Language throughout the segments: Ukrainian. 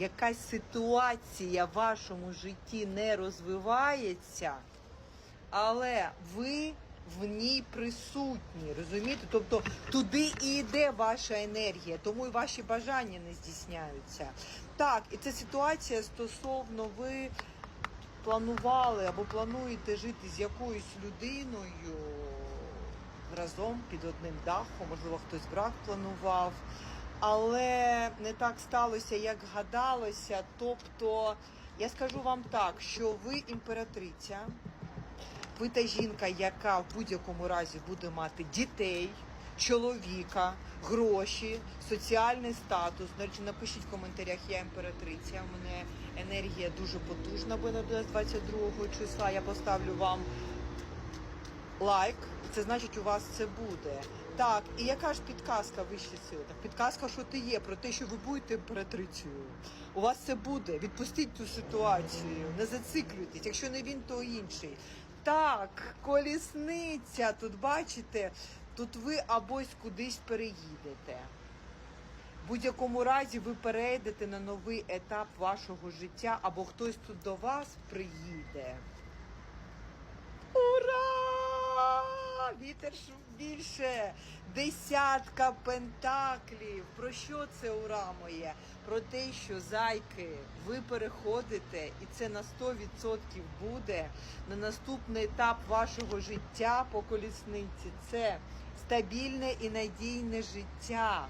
якась ситуація в вашому житті не розвивається, але ви в ній присутні, розумієте? Тобто туди і йде ваша енергія, тому і ваші бажання не здійсняються. Так, і це ситуація стосовно ви планували або плануєте жити з якоюсь людиною разом під одним дахом, можливо, хтось брак планував. Але не так сталося, як гадалося. Тобто, я скажу вам так, що ви імператриця, ви та жінка, яка в будь-якому разі буде мати дітей, чоловіка, гроші, соціальний статус. Речі, напишіть в коментарях, я імператриця. У мене енергія дуже потужна, на 22 числа я поставлю вам лайк. Це значить, у вас це буде. Так, і яка ж підказка вищі сили? Так, підказка, що ти є, про те, що ви будете імператрицею. У вас це буде. Відпустіть цю ситуацію, не зациклюйтесь. Якщо не він, то інший. Так, колісниця. Тут бачите, тут ви абось кудись переїдете. В будь-якому разі ви перейдете на новий етап вашого життя, або хтось тут до вас приїде. Ура! Вітер більше. Десятка пентаклів. Про що це ура моє? Про те, що зайки, ви переходите, і це на 100% буде на наступний етап вашого життя по колісниці. Це стабільне і надійне життя.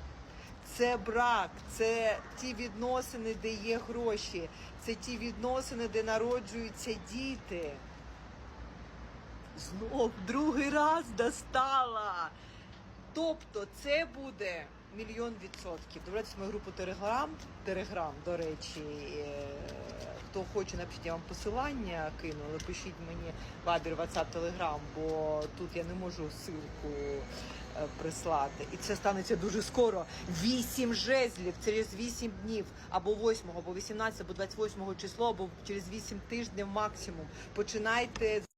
Це брак, це ті відносини, де є гроші, це ті відносини, де народжуються діти. Знов другий раз достала. Тобто це буде мільйон відсотків. Дивіться мою групу Телеграм. Телеграм, до речі, е, хто хоче, напишіть я вам посилання кину, але пишіть мені Вабір, WhatsApp, Telegram, бо тут я не можу ссылку е, прислати. І це станеться дуже скоро. Вісім жезлів через вісім днів, або 8, або 18, або 28 число, або через вісім тижнів максимум. Починайте